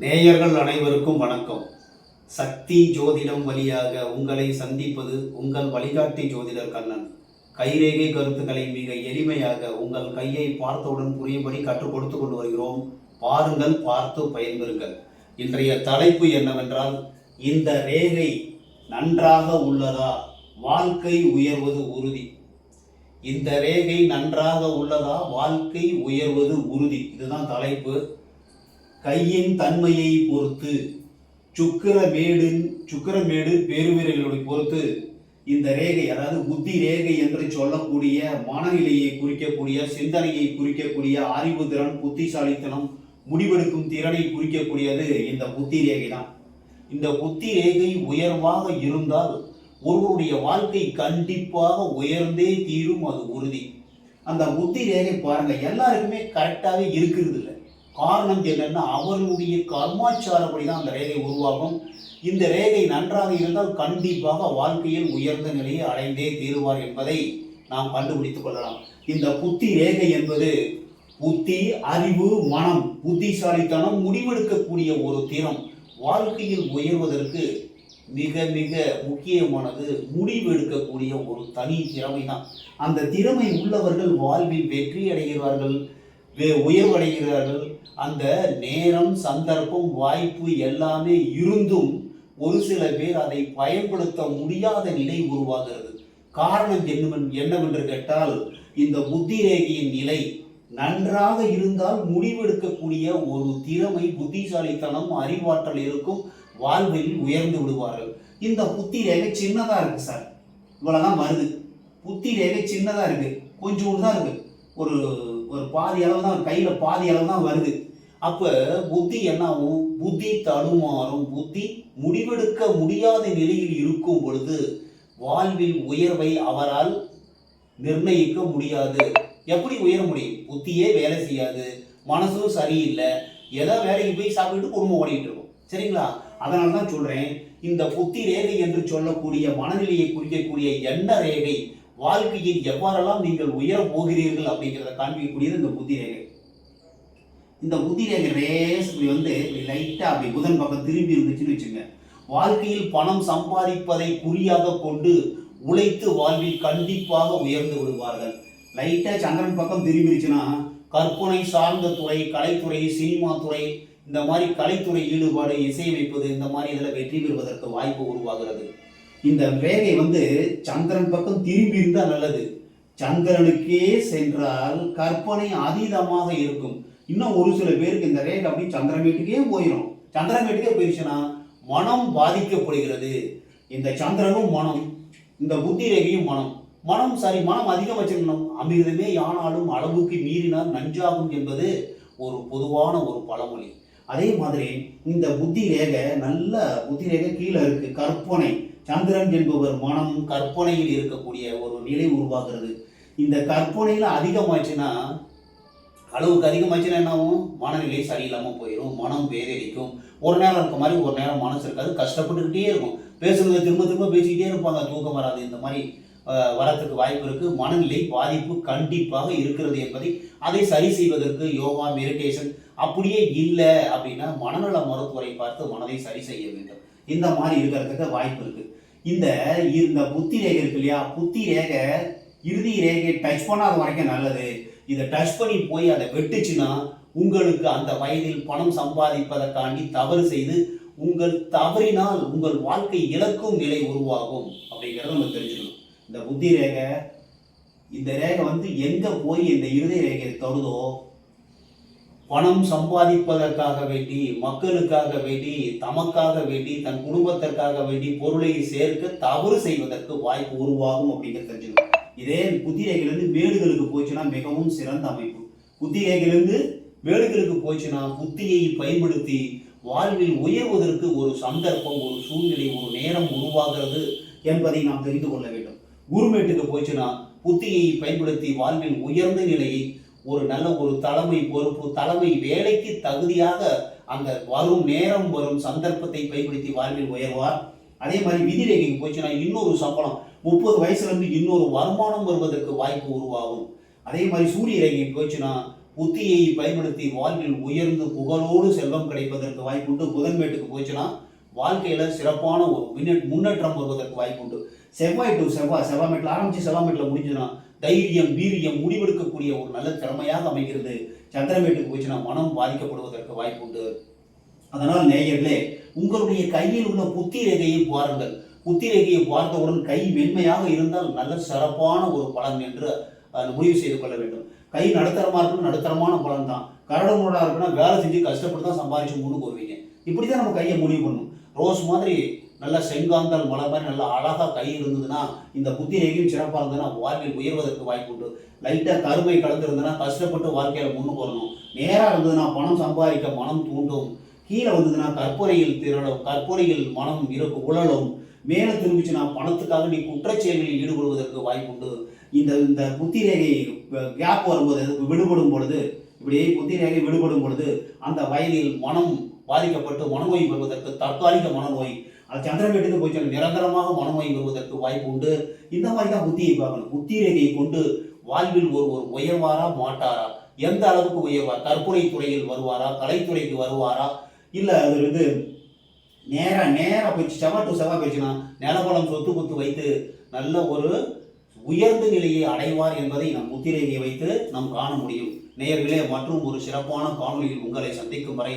நேயர்கள் அனைவருக்கும் வணக்கம். சக்தி ஜோதிடம் வழியாக உங்களை சந்திப்பது உங்கள் வழிகாட்டி ஜோதிடர் கண்ணன். கைரேகை கருத்துக்களை மிக எளிமையாக உங்கள் கையை பார்த்தவுடன் புரியும்படி கற்றுக் கொடுத்து கொண்டு வருகிறோம். பாருங்கள் பார்த்து பயன்பெறுங்கள். இன்றைய தலைப்பு என்னவென்றால் இந்த ரேகை நன்றாக உள்ளதா? வாழ்க்கை உயர்வது உறுதி. இந்த ரேகை நன்றாக உள்ளதா? வாழ்க்கை உயர்வது உறுதி. இதுதான் தலைப்பு. கையின் தன்மையை பொறுத்து சுக்கரமேடு சுக்கிரமேடு பெருவிரல்களை பொறுத்து இந்த ரேகை அதாவது புத்தி ரேகை என்று சொல்லக்கூடிய மனநிலையை குறிக்கக்கூடிய சிந்தனையை குறிக்கக்கூடிய அறிவு திறன் புத்திசாலித்தனம் முடிவெடுக்கும் திறனை குறிக்கக்கூடியது இந்த புத்தி ரேகை தான் இந்த புத்தி ரேகை உயர்வாக இருந்தால் ஒருவருடைய வாழ்க்கை கண்டிப்பாக உயர்ந்தே தீரும் அது உறுதி. அந்த புத்தி ரேகை பாருங்க எல்லாருக்குமே கரெக்டாகவே இருக்கிறது இல்லை காரணம் என்னென்னா அவர்களுடைய கர்மாச்சாரப்படி தான் அந்த ரேகை உருவாகும். இந்த ரேகை நன்றாக இருந்தால் கண்டிப்பாக வாழ்க்கையில் உயர்ந்த நிலையை அடைந்தே தீருவார் என்பதை நாம் கண்டுபிடித்துக் கொள்ளலாம். இந்த புத்தி ரேகை என்பது புத்தி அறிவு மனம் புத்திசாலித்தனம் முடிவெடுக்கக்கூடிய ஒரு திறம். வாழ்க்கையில் உயர்வதற்கு மிக மிக முக்கியமானது முடிவெடுக்கக்கூடிய ஒரு தனி திறமை தான் அந்த திறமை உள்ளவர்கள் வாழ்வில் வெற்றி அடைகிறார்கள். உயர்வடைகிறார்கள். அந்த நேரம் சந்தர்ப்பம் வாய்ப்பு எல்லாமே இருந்தும் ஒரு சில பேர் அதை பயன்படுத்த முடியாத நிலை உருவாகிறது. காரணம் என்னவென் என்னவென்று கேட்டால் இந்த புத்தி ரேகையின் நிலை நன்றாக இருந்தால் முடிவெடுக்கக்கூடிய ஒரு திறமை புத்திசாலித்தனம் அறிவாற்றல் இருக்கும் வாழ்வில் உயர்ந்து விடுவார்கள். இந்த புத்தி ரேகை சின்னதாக இருக்கு சார். இவ்வளோதான் வருது. புத்தி ரேகை சின்னதாக இருக்கு. கொஞ்சோண்டு தான் இருக்கு. ஒரு ஒரு பாதி அளவு தான் கையில் பாதி அளவு தான் வருது. அப்போ புத்தி என்ன ஆகும் புத்தி தடுமாறும். புத்தி முடிவெடுக்க முடியாத நிலையில் இருக்கும் பொழுது வாழ்வில் உயர்வை அவரால் நிர்ணயிக்க முடியாது. எப்படி உயர முடியும்? புத்தியே வேலை செய்யாது. மனசும் சரியில்லை. ஏதோ வேலைக்கு போய் சாப்பிட்டு குடும்பம் ஓடிட்டு இருக்கும். சரிங்களா? அதனால தான் சொல்கிறேன் இந்த புத்தி ரேகை என்று சொல்லக்கூடிய மனநிலையை குறிக்கக்கூடிய எண்ண ரேகை வாழ்க்கையில் எவ்வாறெல்லாம் நீங்கள் உயர போகிறீர்கள் அப்படிங்கிறத காண்பிக்கக்கூடியது இந்த புத்தி ரேகை இந்த புத்தி ரேகை ரேஸ் இப்படி வந்து லைட்டா அப்படி புதன் பக்கம் திரும்பி இருந்துச்சுன்னு வச்சுங்க. வாழ்க்கையில் பணம் சம்பாதிப்பதை குறியாக கொண்டு உழைத்து வாழ்வில் கண்டிப்பாக உயர்ந்து விடுவார்கள். லைட்டா சந்திரன் பக்கம் திரும்பிருச்சுன்னா கற்பனை சார்ந்த துறை கலைத்துறை சினிமா துறை இந்த மாதிரி கலைத்துறை ஈடுபாடு இசையமைப்பது இந்த மாதிரி இதில் வெற்றி பெறுவதற்கு வாய்ப்பு உருவாகிறது. இந்த வேலை வந்து சந்திரன் பக்கம் திரும்பி இருந்தால் நல்லது. சந்திரனுக்கே சென்றால் கற்பனை அதீதமாக இருக்கும். இன்னும் ஒரு சில பேருக்கு இந்த ரேகை அப்படி சந்திரமேட்டுக்கே போயிடும் சந்திரமேட்டுக்கே போயிடுச்சுன்னா மனம் பாதிக்கப்படுகிறது. இந்த சந்திரனும் மனம் இந்த புத்தி ரேகையும் மனம். மனம் சரி மனம் அதிகம் வச்சிருக்கணும். அமிர்தமே யானாலும் அளவுக்கு மீறினால் நஞ்சாகும் என்பது ஒரு பொதுவான ஒரு பழமொழி. அதே மாதிரி இந்த புத்தி ரேகை நல்ல புத்தி ரேகை கீழே இருக்கு. கற்பனை. சந்திரன் என்பவர் மனம் கற்பனையில் இருக்கக்கூடிய ஒரு நிலை உருவாகிறது. இந்த கற்பனையில் அதிகமாச்சுன்னா அளவுக்கு அதிகமாச்சுன்னா என்ன ஆகும் மனநிலை சரியில்லாமல் போயிடும் மனம் வேதடிக்கும் ஒரு நேரம் இருக்க மாதிரி ஒரு நேரம் மனசு இருக்காது கஷ்டப்பட்டுக்கிட்டே இருக்கும். பேசுறத திரும்ப திரும்ப பேசிக்கிட்டே இருப்பாங்க தூக்கம் வராது. இந்த மாதிரி வரத்துக்கு வாய்ப்பு இருக்கு. மனநிலை பாதிப்பு கண்டிப்பாக இருக்கிறது என்பதை அதை சரி செய்வதற்கு யோகா மெடிடேஷன் அப்படியே இல்லை அப்படின்னா மனநல மருத்துவரை பார்த்து மனதை சரி செய்ய வேண்டும். இந்த மாதிரி இருக்கிறதுக்கு வாய்ப்பு இருக்கு. இந்த இந்த புத்தி ரேகை இருக்கு இல்லையா? புத்தி ரேகை இறுதி ரேகை டச் பண்ணாத வரைக்கும் நல்லது. இதை டச் பண்ணி போய் அதை வெட்டுச்சுன்னா உங்களுக்கு அந்த வயதில் பணம் சம்பாதிப்பதற்காண்டி தவறு செய்து உங்கள் தவறினால் உங்கள் வாழ்க்கை இழக்கும் நிலை உருவாகும் அப்படிங்கிறத நம்ம தெரிஞ்சுக்கணும். இந்த புத்தி ரேகை இந்த ரேகை வந்து எங்கே போய் இந்த இறுதி ரேகை தருதோ பணம் சம்பாதிப்பதற்காக வேண்டி மக்களுக்காக வேண்டி தமக்காக வேண்டி தன் குடும்பத்திற்காக வேண்டி பொருளை சேர்க்க தவறு செய்வதற்கு வாய்ப்பு உருவாகும் அப்படிங்கிறத தெரிஞ்சுக்கணும். இதே புத்திரேகையிலிருந்து மேடுகளுக்கு போச்சுன்னா மிகவும் சிறந்த அமைப்பு. புத்திரேகையிலிருந்து மேடுகளுக்கு போச்சுன்னா புத்தியை பயன்படுத்தி வாழ்வில் உயர்வதற்கு ஒரு சந்தர்ப்பம் ஒரு சூழ்நிலை ஒரு நேரம் உருவாகிறது என்பதை நாம் தெரிந்து கொள்ள வேண்டும். குருமேட்டுக்கு போச்சுன்னா புத்தியை பயன்படுத்தி வாழ்வில் உயர்ந்த நிலையை ஒரு நல்ல ஒரு தலைமை பொறுப்பு தலைமை வேலைக்கு தகுதியாக அந்த வரும் நேரம் வரும் சந்தர்ப்பத்தை பயன்படுத்தி வாழ்வில் உயர்வார். அதே மாதிரி விதிரேகைக்கு போச்சுன்னா இன்னொரு சம்பளம் முப்பது வயசுலேருந்து இன்னொரு வருமானம் வருவதற்கு வாய்ப்பு உருவாகும். அதே மாதிரி சூரிய ரேகை போச்சுன்னா புத்தியை பயன்படுத்தி வாழ்வில் உயர்ந்து புகழோடு செல்வம் கிடைப்பதற்கு வாய்ப்புண்டு. புதன்மேட்டுக்கு போச்சுன்னா வாழ்க்கையில் சிறப்பான ஒரு முன்னேற்றம் வருவதற்கு வாய்ப்பு உண்டு. செவ்வாய் டு செவ்வாய் செவ்வாய் மேட்டில் ஆரம்பித்து செவ்வாய் மேட்டில் முடிஞ்சதுன்னா தைரியம் வீரியம் முடிவெடுக்கக்கூடிய ஒரு நல்ல திறமையாக அமைகிறது. சந்திரமேட்டுக்கு போச்சுன்னா மனம் பாதிக்கப்படுவதற்கு வாய்ப்பு உண்டு. அதனால் நேயர்களே உங்களுடைய கையில் உள்ள புத்தி ரேகையை பாருங்கள். புத்தி ரேகையை பார்த்தவுடன் கை மென்மையாக இருந்தால் நல்ல சிறப்பான ஒரு பலன் என்று அஹ், முடிவு செய்து கொள்ள வேண்டும். கை நடுத்தரமாக இருக்கணும் நடுத்தரமான பலன் தான். கரடுமுரடா இருக்குன்னா வேலை செஞ்சு கஷ்டப்பட்டு தான் சம்பாதிச்சு முன்னுக்கு வருவீங்க. இப்படி தான் நம்ம கையை முடிவு பண்ணணும். ரோஸ் மாதிரி நல்லா செங்காந்தல் மலை மாதிரி நல்லா அழகாக கை இருந்ததுன்னா இந்த புத்தி ரேகையும் சிறப்பாக இருந்ததுன்னா வாழ்க்கையில் உயர்வதற்கு வாய்ப்பு உண்டு. லைட்டாக கருமை கலந்துருந்ததுன்னா கஷ்டப்பட்டு வாழ்க்கையில் முன்னுக்கு வரணும். நேராக இருந்ததுன்னா பணம் சம்பாதிக்க மனம் தூண்டும். கீழே வந்ததுன்னா கற்பனையில் திரளும் கற்பனையில் மனம் இருக்கு உழலும். மேலே திரும்பிச்சுன்னா பணத்துக்காக நீ குற்றச்செயல்களில் ஈடுபடுவதற்கு வாய்ப்புண்டு இந்த இந்த புத்தி ரேகை கேப் வரும்போது விடுபடும் பொழுது இப்படியே புத்தி ரேகை விடுபடும் பொழுது அந்த வயதில் மனம் பாதிக்கப்பட்டு மனநோய் வருவதற்கு தற்காலிக மனநோய். அது சந்திரமேட்டுக்கு போய் நிரந்தரமாக மனநோய் வருவதற்கு வாய்ப்பு உண்டு. இந்த மாதிரி தான் புத்தியை பார்க்கணும். புத்தி ரேகையை கொண்டு வாழ்வில் ஒரு ஒரு உயர்வாரா மாட்டாரா? எந்த அளவுக்கு உயர்வார் கற்பனை துறையில் வருவாரா? கலைத்துறைக்கு வருவாரா? இல்லை அது வந்து நேராக நேராக போயிடுச்சு செவ்வாய் டு செவ்வாய் போயிடுச்சுன்னா நிலபலம் சொத்து குத்து வைத்து நல்ல ஒரு உயர்ந்த நிலையை அடைவார் என்பதை நம் முத்திரையை வைத்து நாம் காண முடியும். நேயர்களே மற்றும் ஒரு சிறப்பான காணொலியில் உங்களை சந்திக்கும் வரை